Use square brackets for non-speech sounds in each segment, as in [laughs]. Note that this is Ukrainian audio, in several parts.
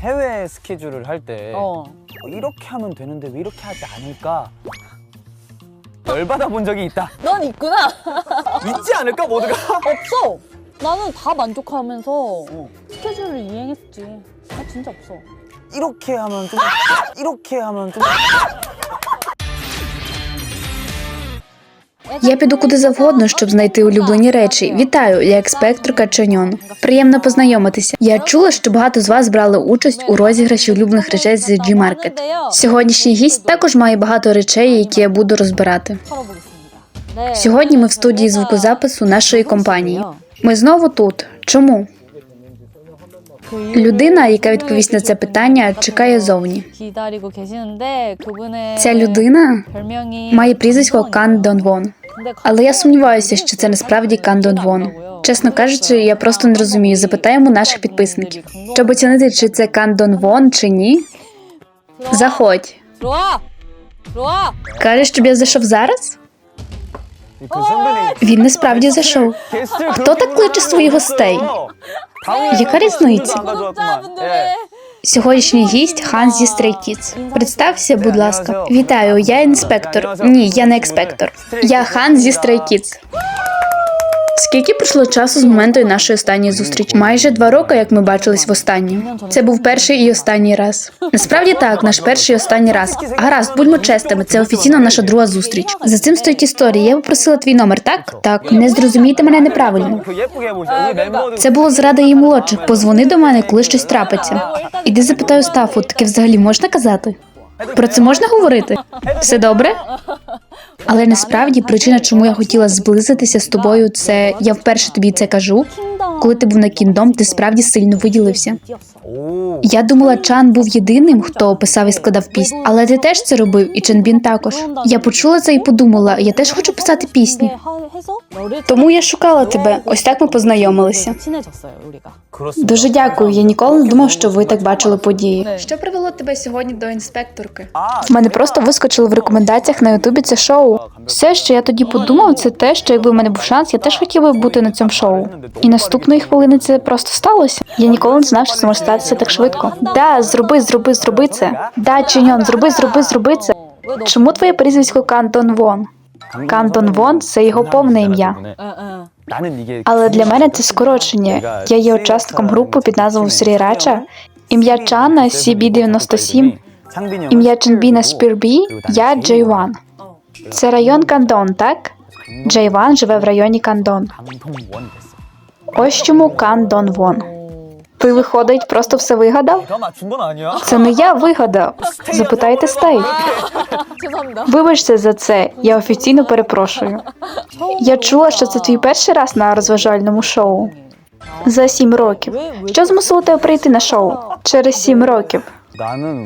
해외 스케줄을 할때 어. 이렇게 하면 되는데 왜 이렇게 하지 않을까? 열받아 본 적이 있다. 넌 있구나. 있지 않을까 모두가? 없어. 나는 다 만족하면서 스케줄을 이행했지. 나 진짜 없어. 이렇게 하면 좀 이렇게 하면 좀 Я піду куди завгодно, щоб знайти улюблені речі. Вітаю, я експекторка Чоньон. Приємно познайомитися. Я чула, що багато з вас брали участь у розіграші улюблених речей з G-Market. Сьогоднішній гість також має багато речей, які я буду розбирати. Сьогодні ми в студії звукозапису нашої компанії. Ми знову тут. Чому? Людина, яка відповість на це питання, чекає зовні. Ця людина має прізвисько Кан Донгон але я сумніваюся, що це насправді Кан Дон Вон. Чесно кажучи, я просто не розумію. Запитаємо наших підписників, щоб оцінити, чи це Кан Дон Вон чи ні. Заходь. Кажеш, щоб я зайшов зараз? Він насправді зайшов. Хто так кличе своїх гостей? Яка різниця? Сьогоднішній гість Ханс зі Стрейкіц. Представся, будь ласка, вітаю. Я інспектор. Ні, я не експектор. Я Ханс зі Стрейкіц. Скільки пройшло часу з моменту нашої останньої зустрічі? Майже два роки, як ми бачились в востаннє. Це був перший і останній раз. Насправді так, наш перший і останній раз. Гаразд, будьмо честими, це офіційно наша друга зустріч. За цим стоїть історія. Я попросила твій номер, так? Так, не зрозумійте мене неправильно. Це було зрада її молодших. Позвони до мене, коли щось трапиться. Іди запитаю стафу, таке взагалі можна казати? Про це можна говорити? Все добре? Але насправді причина, чому я хотіла зблизитися з тобою, це я вперше тобі це кажу. Коли ти був на кіндом, ти справді сильно виділився. Я думала, Чан був єдиним, хто писав і складав пісні, але ти теж це робив, і Ченбін також. Я почула це і подумала, я теж хочу писати пісні. Тому я шукала тебе. Ось так ми познайомилися. Дуже дякую. Я ніколи не думав, що ви так бачили події. Що привело тебе сьогодні до інспекторки? В мене просто вискочило в рекомендаціях на Ютубі це шоу. Все, що я тоді подумав, це те, що якби в мене був шанс, я теж хотів би бути на цьому шоу. І наступної хвилини це просто сталося. Я ніколи не знав, що це може стати все так швидко. Да, зроби, зроби, зроби це. Да, Чиньон, зроби, зроби, зроби це. Чому твоє прізвисько Кантон Вон? Кантон Вон це його повне ім'я. Але для мене це скорочення. Я є учасником групи під назвою Срірача. Ім'я Чана CB97, ім'я Ченбіна Спірбі, я Джей Ван. Це район Кандон, так? Джей Ван живе в районі Кандон. Ось чому Кандон Вон. Ти виходить, просто все вигадав? Це не я вигадав. Запитайте стей. Вибачте за це. Я офіційно перепрошую. Я чула, що це твій перший раз на розважальному шоу. За сім років. Що змусило тебе прийти на шоу? Через сім років.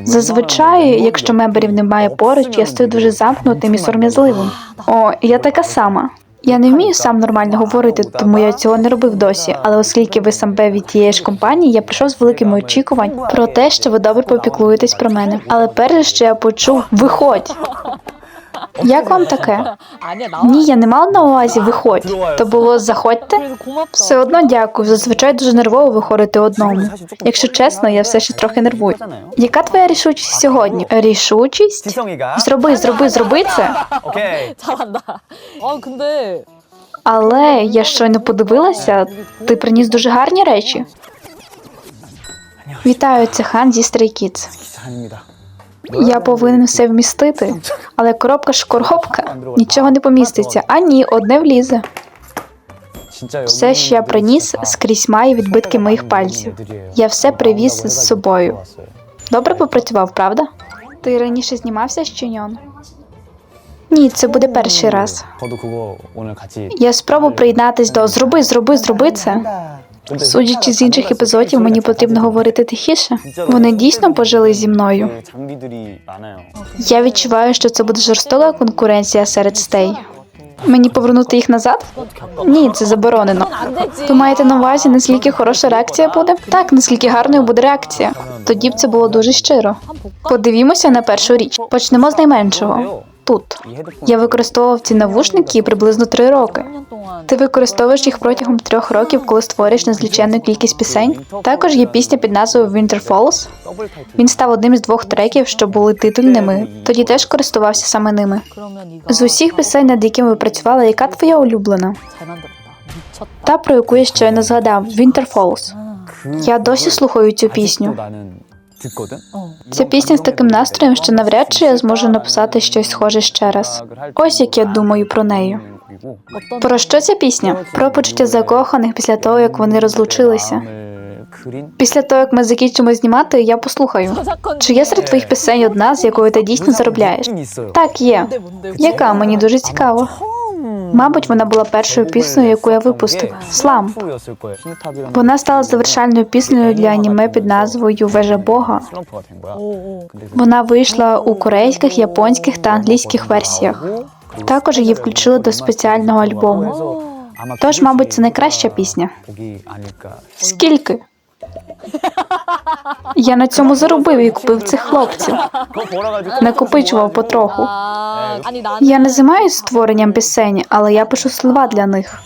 Зазвичай, якщо меберів немає поруч, я стою дуже замкнутим і сором'язливим. О, я така сама. Я не вмію сам нормально говорити, тому я цього не робив досі. Але оскільки ви сам Б від тієї ж компанії, я прийшов з великими очікувань про те, що ви добре попіклуєтесь про мене. Але перше, що я почув, виходь. Як вам [laughs] таке? Ні, я не мала на увазі виходь. То було заходьте. Все одно дякую. Зазвичай дуже нервово виходити одному. Якщо чесно, я все ще трохи нервую. Яка твоя рішучість сьогодні? Рішучість? Зроби, зроби, зроби це. [laughs] Але я щойно подивилася, ти приніс дуже гарні речі. Вітаю, це хан зі Stray Kids. Я повинен все вмістити, але коробка ж коробка нічого не поміститься. А ні, одне влізе. Все, що я приніс, скрізь має відбитки моїх пальців. Я все привіз з собою. Добре попрацював, правда? Ти раніше знімався з Чуньон? Ні, це буде перший раз. Я спробую приєднатись до зроби, зроби, зроби це. Судячи з інших епізодів, мені потрібно говорити тихіше. Вони дійсно пожили зі мною. Я відчуваю, що це буде жорстока конкуренція серед стей. Мені повернути їх назад? Ні, це заборонено. Ви маєте на увазі, наскільки хороша реакція буде? Так, наскільки гарною буде реакція. Тоді б це було дуже щиро. Подивімося на першу річ. Почнемо з найменшого тут. Я використовував ці навушники приблизно три роки. Ти використовуєш їх протягом трьох років, коли створюєш незліченну кількість пісень. Також є пісня під назвою Winter Falls. Він став одним із двох треків, що були титульними. Тоді теж користувався саме ними. З усіх пісень, над якими ви працювали, яка твоя улюблена? Та про яку я щойно згадав Winter Falls. Я досі слухаю цю пісню. Ця пісня з таким настроєм, що навряд чи я зможу написати щось схоже ще раз. Ось як я думаю про неї. Про що ця пісня? Про почуття закоханих після того, як вони розлучилися. Після того, як ми закінчимо знімати, я послухаю. Чи є серед твоїх пісень одна, з якою ти дійсно заробляєш? Так, є. Яка мені дуже цікаво. Мабуть, вона була першою піснею, яку я випустив. Слам. Вона стала завершальною піснею для аніме під назвою Вежа Бога. Вона вийшла у корейських, японських та англійських версіях. Також її включили до спеціального альбому. Тож, мабуть, це найкраща пісня. Скільки? Я на цьому заробив і купив цих хлопців. Накопичував потроху. Я не займаюся створенням пісень, але я пишу слова для них.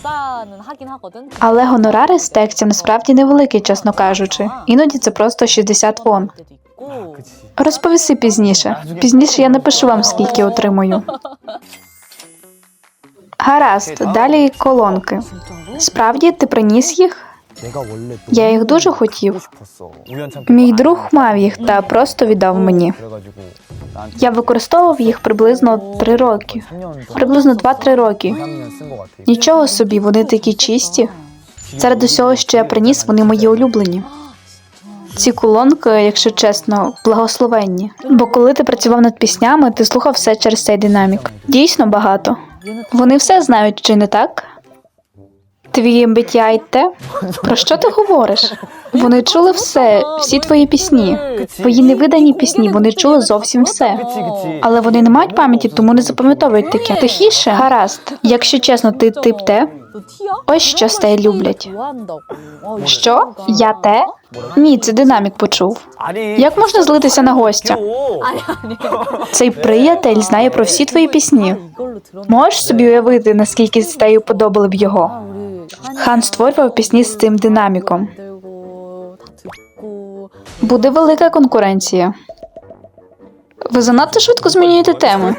Але гонорари з текстів насправді невеликі, чесно кажучи. Іноді це просто 60 вон. Розповіси пізніше. Пізніше я напишу вам, скільки отримую. Гаразд, далі колонки. Справді ти приніс їх? Я їх дуже хотів. Мій друг мав їх та просто віддав мені. Я використовував їх приблизно 3 роки. Приблизно 2-3 роки. Нічого собі, вони такі чисті. Серед усього, що я приніс, вони мої улюблені. Ці колонки, якщо чесно, благословенні. Бо коли ти працював над піснями, ти слухав все через цей динамік. Дійсно багато. Вони все знають, чи не так? Твіє биття й те? Про що ти говориш? Вони чули все, всі твої пісні. Твої невидані пісні, вони чули зовсім все. Але вони не мають пам'яті, тому не запам'ятовують таке. Тихіше, гаразд. Якщо чесно, ти тип те? Ось що стає люблять. Що? Я те? Ні, це динамік почув. Як можна злитися на гостя? Цей приятель знає про всі твої пісні. Можеш собі уявити, наскільки з тею подобали б його? 아, 우리 Хан створював пісні з цим динаміком. 만들고 다 듣고 Буде велика конкуренція. Ви занадто швидко змінюєте теми.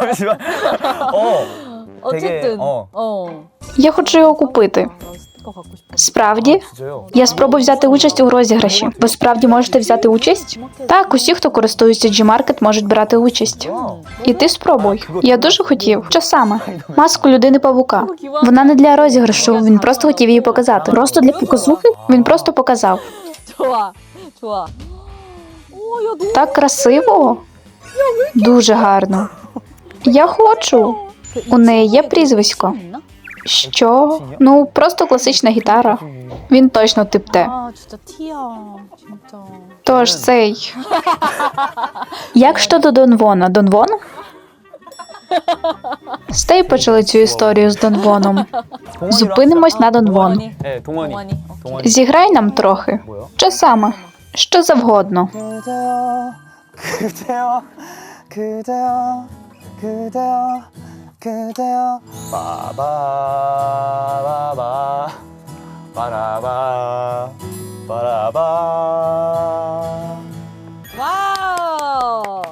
잠시만. 어. 어쨌든 어. 어. Я хочу його купити. Справді, я спробую взяти участь у розіграші. Ви справді можете взяти участь? Так, усі, хто користується G-Market, можуть брати участь. І ти спробуй. Я дуже хотів. Що саме? Маску людини павука. Вона не для розіграшу. Він просто хотів її показати. Просто для показухи. Він просто показав. Так красиво, дуже гарно. Я хочу. У неї є прізвисько. Що? Ну, просто класична гітара. Він точно тип Т. Тож цей. Як щодо Донвона? Донвон? Стей почали цю історію з Донвоном. Зупинимось на Донвон. Зіграй нам трохи. Що саме? Що завгодно. 그대여 그대여 그대여 그대여 그대여 바바바바 바라바 바라바 와우.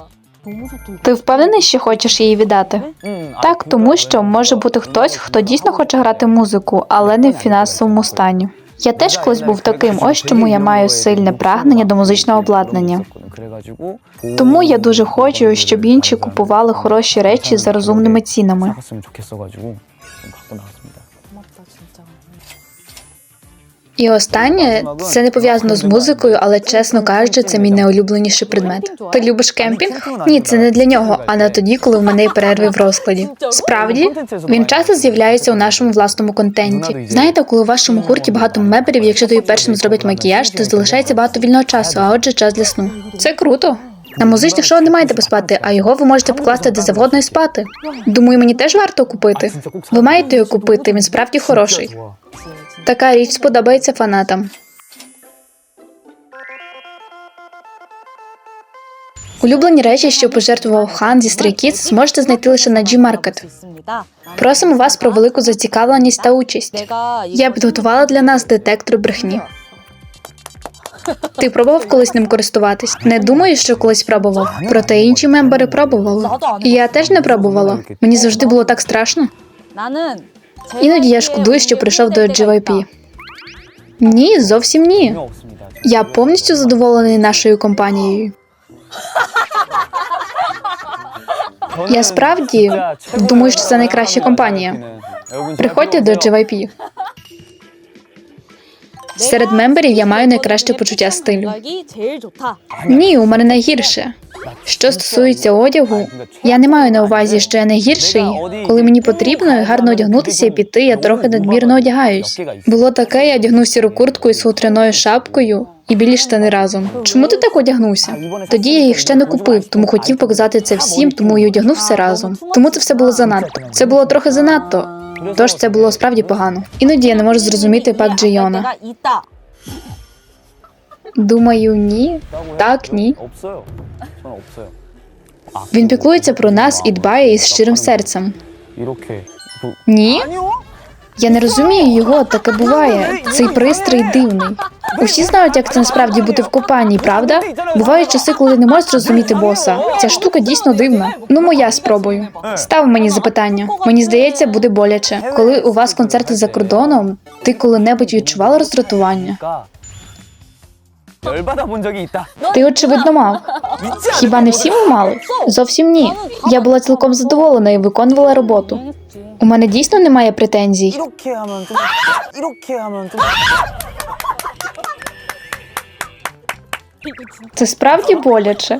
너무 좋다. 이거. Ти впевнений, що хочеш її віддати? 음, 아, Так, тому що може бути хтось, хто дійсно хоче грати музику, але не в фінансовому стані. Я теж колись був таким. Ось чому я маю сильне прагнення до музичного обладнання. Тому я дуже хочу, щоб інші купували хороші речі за розумними цінами. І останнє це не пов'язано з музикою, але чесно кажучи, це мій найулюбленіший предмет. Ти любиш кемпінг? Ні, це не для нього, а не тоді, коли в мене перерви в розкладі. Справді він часто з'являється у нашому власному контенті. Знаєте, коли у вашому гурті багато мебелів, якщо тобі першим зробить макіяж, то залишається багато вільного часу, а отже, час для сну. Це круто. На музичних шоу не маєте поспати, а його ви можете покласти де завгодно і спати. Думаю, мені теж варто купити. Ви маєте його купити, він справді хороший. Така річ сподобається фанатам. Улюблені речі, що пожертвував хан зі Stray зможете знайти лише на G-Market. Просимо вас про велику зацікавленість та участь. Я підготувала для нас детектор брехні. Ти пробував колись ним користуватись? Не думаю, що колись пробував. Проте інші мембери пробували. І я теж не пробувала. Мені завжди було так страшно. Іноді я шкодую, що прийшов до GYP. Ні, зовсім ні. Я повністю задоволений нашою компанією. Я справді думаю, що це найкраща компанія. Приходьте до GYP. Серед мемберів я маю найкраще почуття стилю. Ні, у мене найгірше. Що стосується одягу, я не маю на увазі, що я найгірший. Коли мені потрібно гарно одягнутися і піти, я трохи надмірно одягаюсь. Було таке, я одягнув сіру куртку із хутряною шапкою і білі штани разом. Чому ти так одягнувся? Тоді я їх ще не купив, тому хотів показати це всім, тому і одягнув все разом. Тому це все було занадто. Це було трохи занадто. Тож це було справді погано. Іноді я не можу зрозуміти пак Джейона. Думаю, ні. Так, ні. Він піклується про нас і дбає із щирим серцем. Ні я не розумію його, таке буває. Цей пристрій дивний. Усі знають, як це насправді бути в компанії, правда? Бувають часи, коли не можеш зрозуміти боса. Ця штука дійсно дивна. Ну, моя спробую. Став мені запитання. Мені здається, буде боляче. Коли у вас концерти за кордоном, ти коли-небудь відчувала роздратування? 그러니까 열받아 본 적이 있다. Ти очевидно мав. Хіба не всі ви мали? Зовсім ні. Я була цілком задоволена і виконувала роботу. У мене дійсно немає претензій. 이렇게 하면 좀 이렇게 하면 좀 Це справді боляче.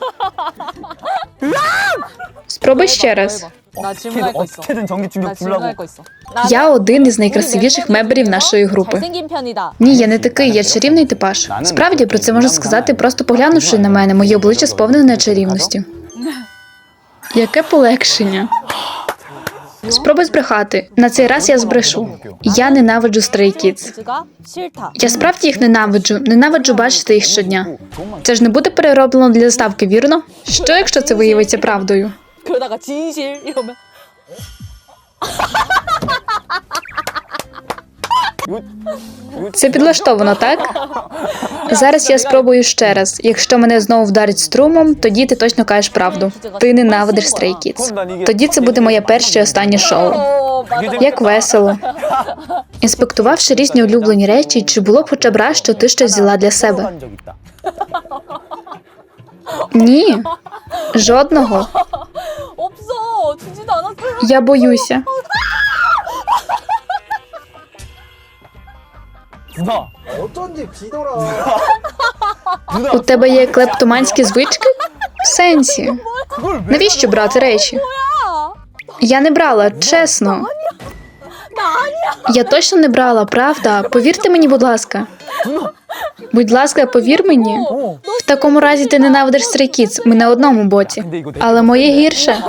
Спробуй ще раз. 나 질문할 거 있어. 어떻게든 전기 나 충격 질문할 주려고 거 있어. Я один із найкрасивіших мемберів нашої групи. 잘생긴 편이다. Ні, я не такий, я чарівний типаж. Справді про це можу сказати, просто поглянувши на мене, моє обличчя сповнене чарівності. Яке полегшення. Спробуй збрехати. На цей раз я збрешу. Я ненавиджу Stray Kids. 가 싫다. Я справді їх ненавиджу. Ненавиджу бачити їх щодня. Це ж не буде перероблено для доставки, вірно? Що якщо це виявиться правдою? 그러다가 진실 이러면 Це підлаштовано, так? Зараз я спробую ще раз. Якщо мене знову вдарить струмом, тоді ти точно кажеш правду. Ти ненавидиш Stray Kids. Тоді це буде моє перше і останнє шоу. 어 맞아. Як весело. Інспектувавши різні улюблені речі, чи було б хоча б раз, що ти щось взяла для себе? 간 적 있다. Ні. Жодного. 없어. 주지도 않았어요. Я боюся. 누나. 어쩐지 비더라. 누나. У тебе є клептоманські звички? В сенсі. 그걸 왜? Навіщо брати речі? Я не брала, чесно. Я точно не брала, правда. Повірте мені, будь ласка. Будь ласка, повір мені. В такому разі ти ненавидиш Stray Kids, Ми на одному боці. Але моє гірше. [laughs]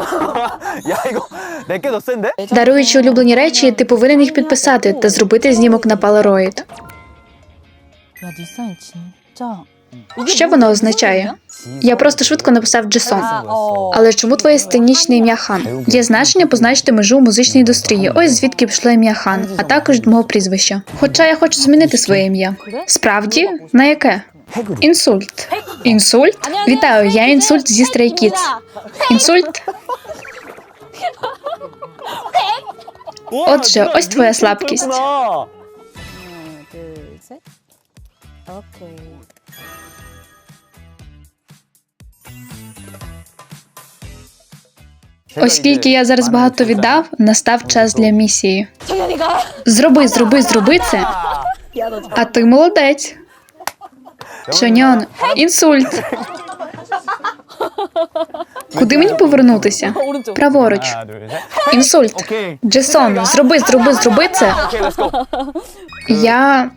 Даруючи улюблені речі, ти повинен їх підписати та зробити знімок на Polaroid. Що воно означає? Я просто швидко написав Джесон. Але чому твоє сценічне ім'я хан? Є значення позначити межу у музичній індустрії. Ось звідки пішло ім'я хан, а також мого прізвища. Хоча я хочу змінити своє ім'я. Справді, на яке? Інсульт. Інсульт? Вітаю, я інсульт зі Stray Kids. Інсульт. Отже, ось твоя слабкість. Е, Окей. Оскільки я зараз багато віддав, настав час для місії. Зроби, зроби, зроби це. А ти молодець. Чоньон, інсульт. Куди мені повернутися? Праворуч. Інсульт. Джесон, зроби, зроби, зроби це. Я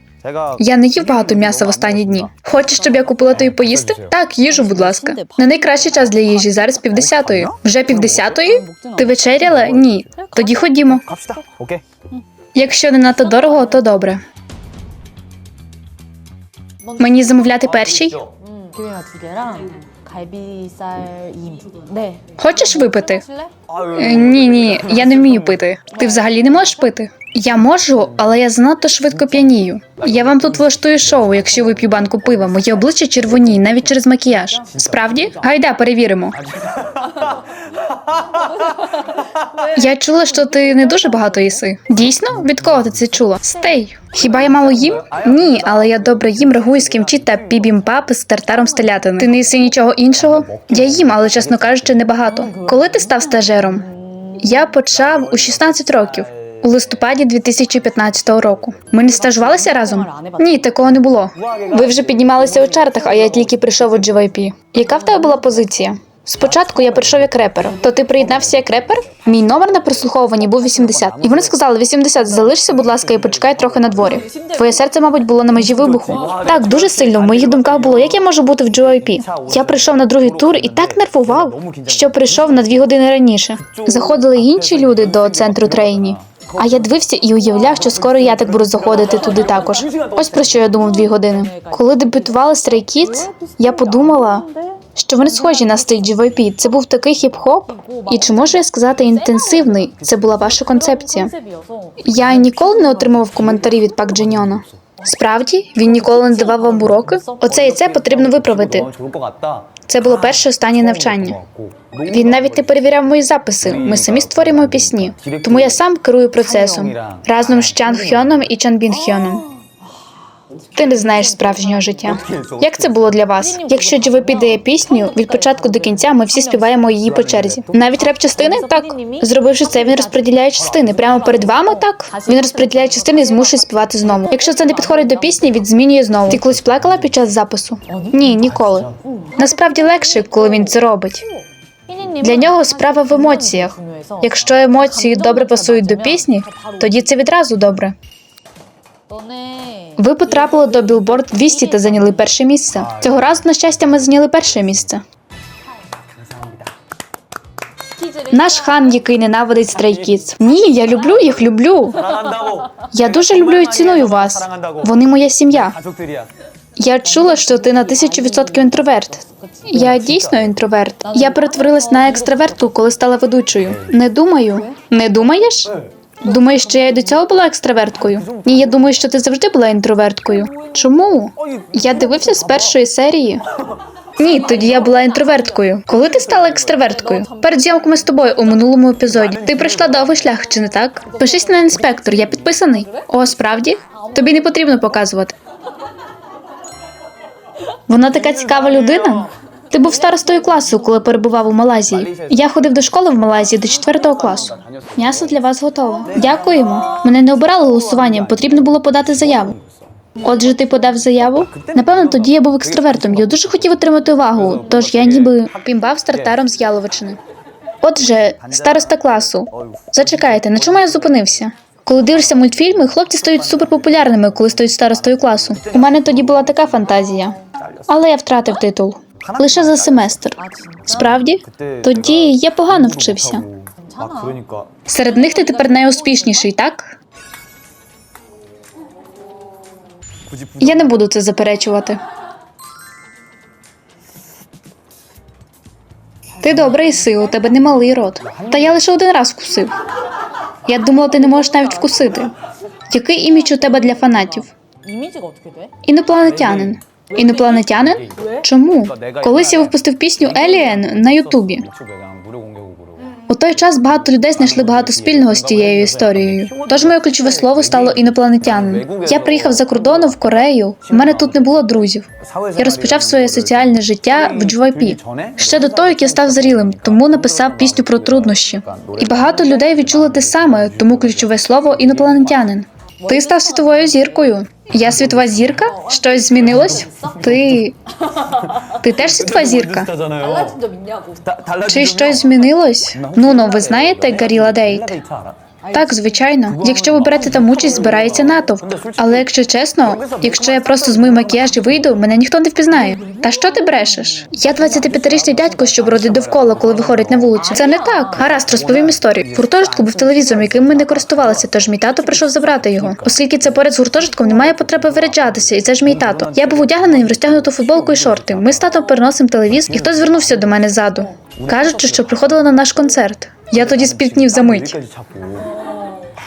я не їв багато м'яса в останні дні. Хочеш, щоб я купила тобі поїсти? Так, їжу, будь ласка. Не найкращий час для їжі. Зараз півдесятої. Вже півдесятої? Ти вечеряла? Ні. Тоді ходімо. Якщо не надто дорого, то добре. Мені замовляти перший? Хочеш випити? Е, ні, ні, я не вмію пити. Ти взагалі не можеш пити. Я можу, але я занадто швидко п'янію. Я вам тут влаштую шоу, якщо вип'ю банку пива. Моє обличчя червоні, навіть через макіяж. Справді? Гайда, перевіримо. Я чула, що ти не дуже багато їси. Дійсно? Від кого ти це чула? Стей. Хіба я мало їм? Ні, але я добре їм рагу з кімчі та бібімпап з тартаром з телятини. Ти не їси нічого іншого? Я їм, але чесно кажучи, небагато. Коли ти став стажером? Я почав у 16 років. У листопаді 2015 року. Ми не стажувалися разом? Ні, такого не було. Ви вже піднімалися у чартах, а я тільки прийшов у GYP. Яка в тебе була позиція? Спочатку я прийшов як репер. То ти приєднався як репер? Мій номер на прослуховуванні був 80. І вони сказали: 80, залишся, будь ласка, і почекай трохи на дворі. Твоє серце, мабуть, було на межі вибуху. Так, дуже сильно. В моїх думках було, як я можу бути в GYP. Я прийшов на другий тур і так нервував, що прийшов на дві години раніше. Заходили інші люди до центру трейні. А я дивився і уявляв, що скоро я так буду заходити туди також. Ось про що я думав дві години. Коли дебютували Stray Kids, я подумала. Що вони схожі на стиль GVP. Це був такий хіп-хоп, і чи можу я сказати інтенсивний? Це була ваша концепція. Я ніколи не отримував коментарі від пак Дженьона. Справді він ніколи не давав вам уроки. Оце і це потрібно виправити. Це було перше останнє навчання. Він навіть не перевіряв мої записи. Ми самі створюємо пісні. Тому я сам керую процесом разом з Чан Хьоном і Чан Бін Хьоном. Ти не знаєш справжнього життя. Як це було для вас? Якщо Джови підає пісню від початку до кінця, ми всі співаємо її по черзі. Навіть реп частини так зробивши це, він розподіляє частини прямо перед вами. Так він розподіляє частини і змушує співати знову. Якщо це не підходить до пісні, він змінює знову. Ти колись плакала під час запису? Ні, ніколи. Насправді легше, коли він це робить. Для нього справа в емоціях. Якщо емоції добре пасують до пісні, тоді це відразу добре. Ви потрапили до білборд 200 та зайняли перше місце. Цього разу, на щастя, ми зайняли перше місце. Наш хан, який ненавидить Stray Kids. Ні, я люблю їх, люблю. Я дуже люблю і ціную вас. Вони моя сім'я. Я чула, що ти на тисячу відсотків інтроверт. Я дійсно інтроверт. Я перетворилась на екстравертку, коли стала ведучою. Не думаю. Не думаєш? Думаєш, що я й до цього була екстраверткою? Ні, я думаю, що ти завжди була інтроверткою. Чому? Я дивився з першої серії. Ні, тоді я була інтроверткою. Коли ти стала екстраверткою? Перед зйомками з тобою у минулому епізоді. Ти пройшла довгий шлях, чи не так? Пишись на інспектор, я підписаний. О, справді? Тобі не потрібно показувати. Вона така цікава людина. Ти був старостою класу, коли перебував у Малайзії. Я ходив до школи в Малайзії до четвертого класу. М'ясо для вас готове. Дякуємо. Мене не обирали голосуванням, потрібно було подати заяву. Отже, ти подав заяву? Напевно, тоді я був екстравертом. Я дуже хотів отримати увагу, тож я ніби пімбав стартаром з Яловичини. Отже, староста класу. Зачекайте, на чому я зупинився? Коли дивишся мультфільми, хлопці стають суперпопулярними, коли стають старостою класу. У мене тоді була така фантазія, але я втратив титул лише за семестр. Справді, тоді я погано вчився. Серед них ти тепер найуспішніший, так? Я не буду це заперечувати. Ти добрий, Си, у тебе немалий рот. Та я лише один раз кусив. Я думала, ти не можеш навіть вкусити. Який імідж у тебе для фанатів? Інопланетянин. Інопланетянин? Чому? Колись я випустив пісню Еліен на Ютубі. У той час багато людей знайшли багато спільного з тією історією. Тож моє ключове слово стало інопланетянин. Я приїхав за кордону в Корею. У мене тут не було друзів. Я розпочав своє соціальне життя в GYP. ще до того, як я став зрілим, тому написав пісню про труднощі. І багато людей відчули те саме, тому ключове слово інопланетянин. Ти став світовою зіркою. Я світова зірка? Щось змінилось? Ти. Ти теж світова зірка? Чи щось змінилось? Ну ну ви знаєте Гаррі Ладейт? Так, звичайно, якщо ви берете там участь, збирається натовп. Але якщо чесно, якщо я просто змою макіяж і вийду, мене ніхто не впізнає. Та що ти брешеш? Я 25-річний дядько, що бродить довкола, коли виходить на вулицю. Це не так. Гаразд, розповім історію. Гуртожитку був телевізором, яким ми не користувалися, тож мій тато прийшов забрати його. Оскільки це поряд з гуртожитком, немає потреби виряджатися, і це ж мій тато. Я був одягнений в розтягнуту футболку і шорти. Ми з татом переносимо телевізор, і хтось звернувся до мене ззаду, кажучи, що приходили на наш концерт. Я тоді спітнів за мить.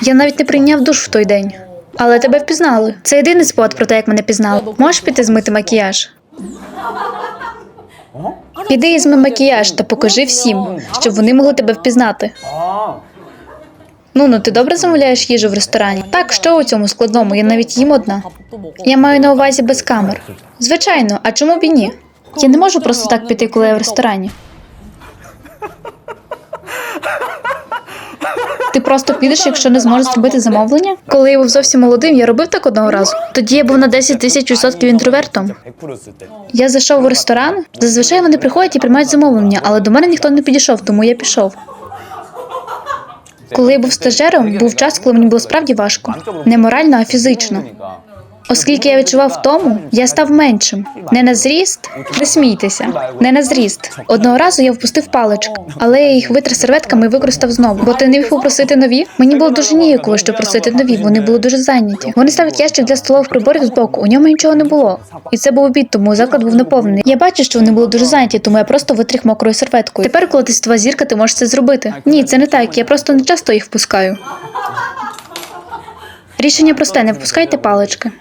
Я навіть не прийняв душ в той день. Але тебе впізнали. Це єдиний спот про те, як мене пізнали. Можеш піти змити макіяж? Піди і зми макіяж та покажи всім, щоб вони могли тебе впізнати. Ну ну ти добре замовляєш їжу в ресторані? Так, що у цьому складному? Я навіть їм одна. Я маю на увазі без камер. Звичайно, а чому б і ні? Я не можу просто так піти, коли я в ресторані. Ти просто підеш, якщо не зможеш зробити замовлення? Коли я був зовсім молодим, я робив так одного разу. Тоді я був на 10 тисяч відсотків інтровертом. 100%쓸 때. Я зайшов у ресторан. Зазвичай вони приходять і приймають замовлення, але до мене ніхто не підійшов, тому я пішов. Коли я був стажером, був час, коли мені було справді важко. Не морально, а фізично. Оскільки я відчував тому, я став меншим. Не на зріст, не смійтеся, не на зріст. Одного разу я впустив паличок, але я їх витер серветками і використав знову. Бо ти не міг попросити нові. Мені було дуже ніякого, що просити нові. Вони були дуже зайняті. Вони ставлять ящик для столових приборів збоку. У ньому нічого не було. І це був обід, тому заклад був наповнений. Я бачу, що вони були дуже зайняті, тому я просто витрих мокрою серветкою. Тепер, коли ти світова зірка, ти можеш це зробити. Ні, це не так. Я просто не часто їх впускаю. Рішення просте: не впускайте палички.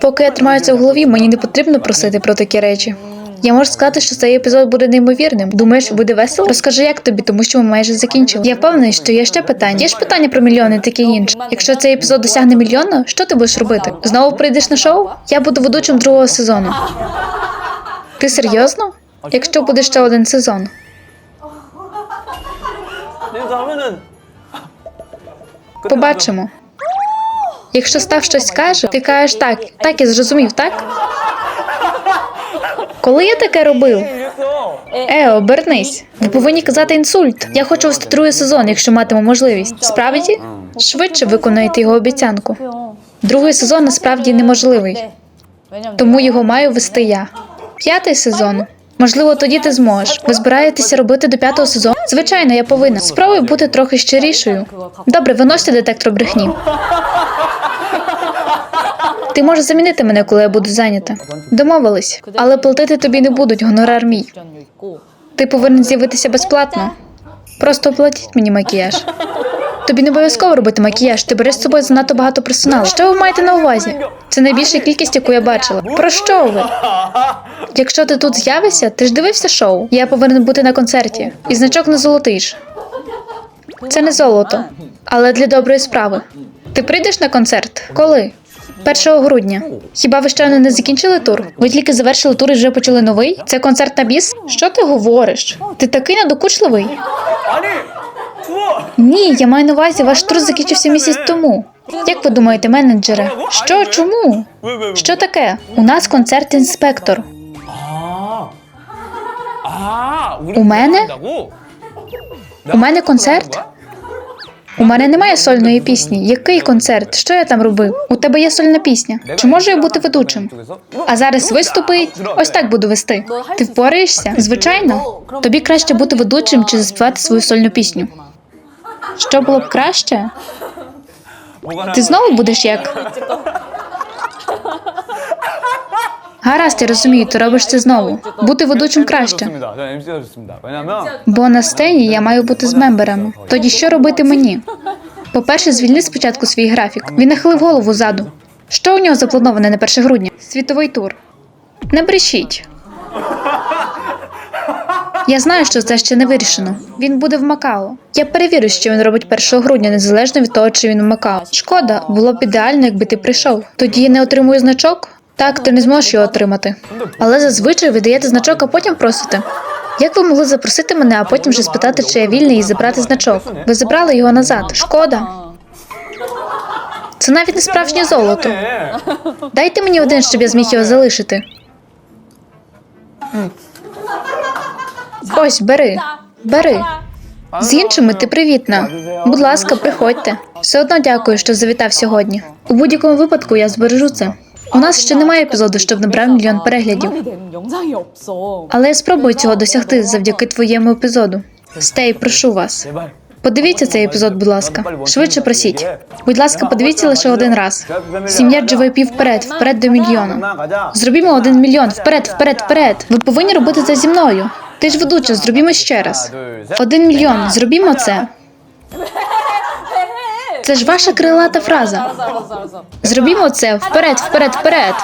Поки я тримаюся в голові, мені не потрібно просити про такі речі. Я можу сказати, що цей епізод буде неймовірним. Думаєш, буде весело? Розкажи, як тобі, тому що ми майже закінчили. Я впевнений, що є ще питання. Є ж питання про мільйони, таке інше. Якщо цей епізод досягне мільйона, що ти будеш робити? Знову прийдеш на шоу? Я буду ведучим другого сезону. Ти серйозно? Якщо буде ще один сезон. Побачимо. Якщо став щось каже, ти кажеш так, так і зрозумів, так? Коли я таке робив? Е, обернись. Ви повинні казати інсульт. Я хочу вести другий сезон, якщо матиму можливість. Справді швидше виконуєте його обіцянку. Другий сезон насправді неможливий, тому його маю вести я. П'ятий сезон. Можливо, тоді ти зможеш. Ви збираєтеся робити до п'ятого сезону? Звичайно, я повинна. Спробуй бути трохи щирішою. Добре, виносьте детектор брехні. Ти можеш замінити мене, коли я буду зайнята. Домовились, але платити тобі не будуть гонорар мій. Ти повинен з'явитися безплатно. Просто оплатіть мені макіяж. Тобі не обов'язково робити макіяж. Ти береш з собою занадто багато персоналу. Що ви маєте на увазі? Це найбільша кількість, яку я бачила. Про що ви? Якщо ти тут з'явишся, ти ж дивився шоу. Я повинен бути на концерті, і значок не золотий ж. Це не золото, але для доброї справи. Ти прийдеш на концерт? Коли? 1 грудня. Хіба ви ще не закінчили тур? Ви тільки завершили тур і вже почали новий? Це концерт на біс? Що ти говориш? Ти такий недокучливий? Ні, я маю на увазі, ваш тур закінчився місяць тому. Як ви думаєте, менеджере? Що? Чому? Що таке? У нас концерт інспектор. У мене? У мене концерт? У мене немає сольної пісні. Який концерт? Що я там робив? У тебе є сольна пісня. Чи можу я бути ведучим? А зараз виступить. Ось так буду вести. Ти впораєшся? Звичайно. Тобі краще бути ведучим чи заспівати свою сольну пісню. Що було б краще? Ти знову будеш як? Гаразд, я розумію, ти робиш це знову. Бути ведучим краще. Бо на сцені я маю бути з мемберами. Тоді що робити мені? По-перше, звільни спочатку свій графік. Він нахилив голову ззаду. Що у нього заплановане на 1 грудня? Світовий тур. Не брешіть. Я знаю, що це ще не вирішено. Він буде в Макао. Я перевірю, що він робить 1 грудня, незалежно від того, чи він в Макао. Шкода, було б ідеально, якби ти прийшов. Тоді я не отримую значок. Так, ти не зможеш його отримати. Але зазвичай ви даєте значок, а потім просите. Як ви могли запросити мене, а потім вже спитати, чи я вільний і забрати значок? Ви забрали його назад. Шкода. Це навіть не справжнє золото. Дайте мені один, щоб я зміг його залишити. Ось, бери. Бери. З іншими ти привітна. Будь ласка, приходьте. Все одно дякую, що завітав сьогодні. У будь-якому випадку я збережу це. У нас ще немає епізоду, щоб набрав мільйон переглядів. Але я спробую цього досягти завдяки твоєму епізоду. Стей, прошу вас. Подивіться цей епізод, будь ласка. Швидше просіть. Будь ласка, подивіться лише один раз. Сім'я GVP вперед, вперед до мільйона. Зробімо один мільйон. Вперед, вперед, вперед. Ви повинні робити це зі мною. Ти ж ведуча, зробімо ще раз. Один мільйон. Зробімо це. Це ж ваша крилата фраза. Зробімо це вперед, вперед, вперед.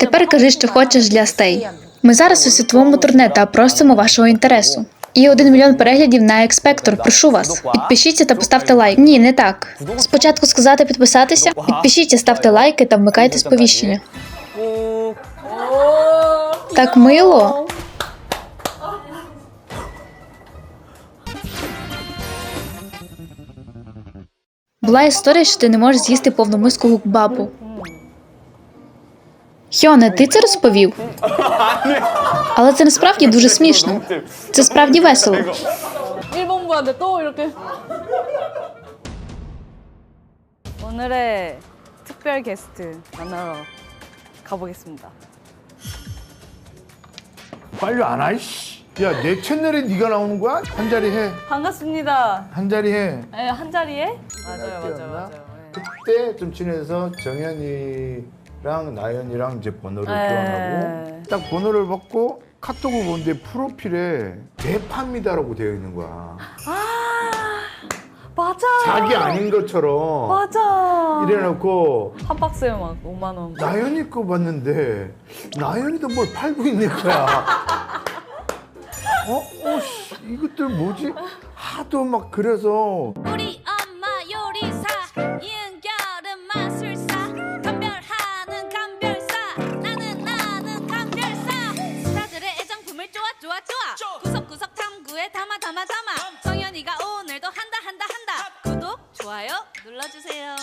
Тепер кажи, що хочеш для стей. Ми зараз у світовому турне та просимо вашого інтересу. І один мільйон переглядів на експектор. Прошу вас. Підпишіться та поставте лайк. Ні, не так. Спочатку сказати підписатися. Підпишіться, ставте лайки та вмикайте сповіщення. Так мило. Була історія, що ти не можеш з'їсти повну миску гукбабу. Хьоне, ти це розповів? Але це насправді дуже смішно. Це справді весело. 일본 분한테 또 이렇게. 오늘의 특별 게스트 만나러 가보겠습니다. 빨리 안 와, 이씨. 야, 내 채널에 네가 나오는 거야? 한 자리 해. 반갑습니다. 한 자리 해. 네, 한 자리에? 맞아요, 맞아요, 뛰었나? 맞아요. 네. 그때 좀 친해서 정현이랑 나연이랑 이제 번호를 네. 교환하고 딱 번호를 받고 카톡을 보는데 프로필에 내 팝니다라고 되어 있는 거야. 맞아. 자기 아닌 것처럼 맞아. 이래놓고 한 박스에 막 5만 원. 나연이 거 봤는데 나연이도 뭘 팔고 있는 거야. [laughs] 어? 어, 씨, 이것들 뭐지? 하도 막 그래서. 우리 엄마 요리사 이은결은 마술사 감별하는 감별사 나는 나는 감별사. 스타들의 애장품을 쪼아 쪼아 쪼아. 구석구석 탐구에 담아 담아 담아. 정연이가 오늘도 한다 한다 한다. 구독 좋아요 눌러주세요